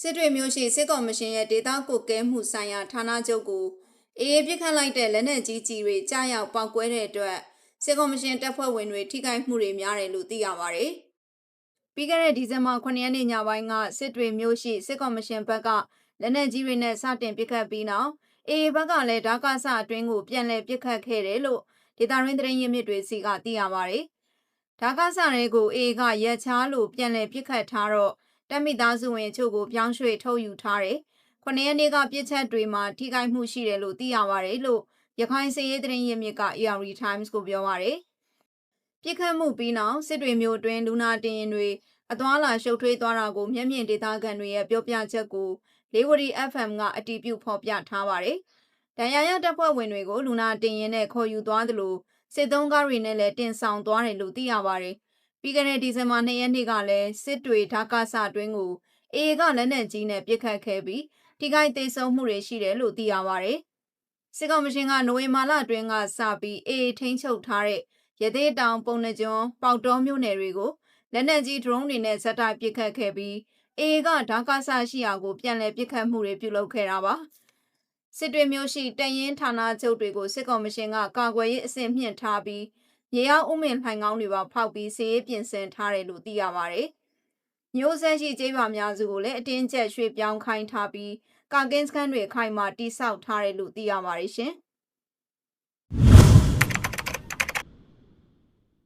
စစ်တွေမျိုးရှိစစ်ကော်မရှင်ရဲ့ဒေတာကိုကဲမှုဆိုင်ရာဌာနချုပ်ကိုအေးပြစ်ခတ်လိုက်တဲ့လက်နက်ကြီးကြီးတွေကြားရောက်ပောက်ကွဲတဲ့အတွက်စစ်ကော်မရှင်တပ်ဖွဲ့ဝင်တွေထိခိုက်မှုတွေများတယ်လို့သိရပါတယ်။ပြီးခဲ့တဲ့ဒီဇင်ဘာ9ရက်နေ့ညပိုင်းကစစ်တွေမျိုးရှိစစ်ကော်မရှင်ဘက်ကလက်နက်ကြီးတွေနဲ့စတင်ပစ်ခတ်ပြီးနောက်အေးဘက်ကလည်းဓာကဆအတွင်းကိုပြန်လည်ပစ်ခတ်ခဲ့တယ်လို့ဒေတာရင်းသတင်းရင်းမြစ်တွေစီကသိရပါတယ်။ဓာကဆတွေကိုအေးကရက်ချားလို့ပြန်လည်ပစ်ခတ်ထားတော့ တက်မိသားစုဝင်အချို့ကိုပြောင်းရွှေ့ထုတ်ယူထားတယ်။ခုနှစ်ရက်နေ့ကပြစ်ချက်တွေမှာထိခိုက်မှုရှိတယ်လို့သိရပါတယ်လို့ရခိုင်စည်ရေးသတင်းရင်းမြစ်က AR Times ကိုပြောပါတယ်။ပြစ်ခတ်မှုပြီးနောက်စစ်တွေမျိုးတွင်လူနာတင်ရင်တွေအသွာလာရှုပ်ထွေးသွားတာကိုမျက်မြင်ဒေသခံတွေရဲ့ပြောပြချက်ကိုလေးဝရီ FM ကအတည်ပြုဖော်ပြထားပါတယ်။ဒဏ်ရာရတပ်ဖွဲ့ဝင်တွေကိုလူနာတင်ရင်နဲ့ခေါ်ယူသွားသလိုစစ်သုံးကားတွေနဲ့လည်းတင်ဆောင်သွားတယ်လို့သိရပါတယ်။ ပြီးခဲ့တဲ့ဒီဇင်ဘာ2ရက်နေ့ကလည်းစစ်တွေဓာကဆအတွင်းကိုအေကလက်နက်ကြီးနဲ့ပစ်ခတ်ခဲ့ပြီးထိခိုက်သေးဆုံးမှုတွေရှိတယ်လို့သိရပါတယ်။စစ်ကောင်မရှင်ကနိုဝင်ဘာလအတွင်းကစပြီးအေထိန်းချုပ်ထားတဲ့ရသေးတောင်ပုံနှကျွန်းပေါတော်မြို့နယ်တွေကိုလက်နက်ကြီး drone တွေနဲ့ဇက်တိုက်ပစ်ခတ်ခဲ့ပြီးအေကဓာကဆရှိရာကိုပြန်လည်ပစ်ခတ်မှုတွေပြုလုပ်ခဲ့တာပါစစ်တွေမျိုးရှိတရင်ဌာနချုပ်တွေကိုစစ်ကောင်မရှင်ကကာကွယ်ရေးအဆင့်မြင့်ထားပြီး ရေရောက်ဥမင်လှိုင်ကောင်းတွေပါဖောက်ပြီးစီးရေးပြင်ဆင်ထားတယ်လို့သိရပါတယ်မျိုးဆက်ရှိကျေးရွာများစုကိုလည်းအတင်းကျပ်ရွှေ့ပြောင်းခိုင်းထားပြီးကာကင်းစခန်းတွေအခိုင်အမာတိစောက်ထားတယ်လို့သိရပါတယ်ရှင်။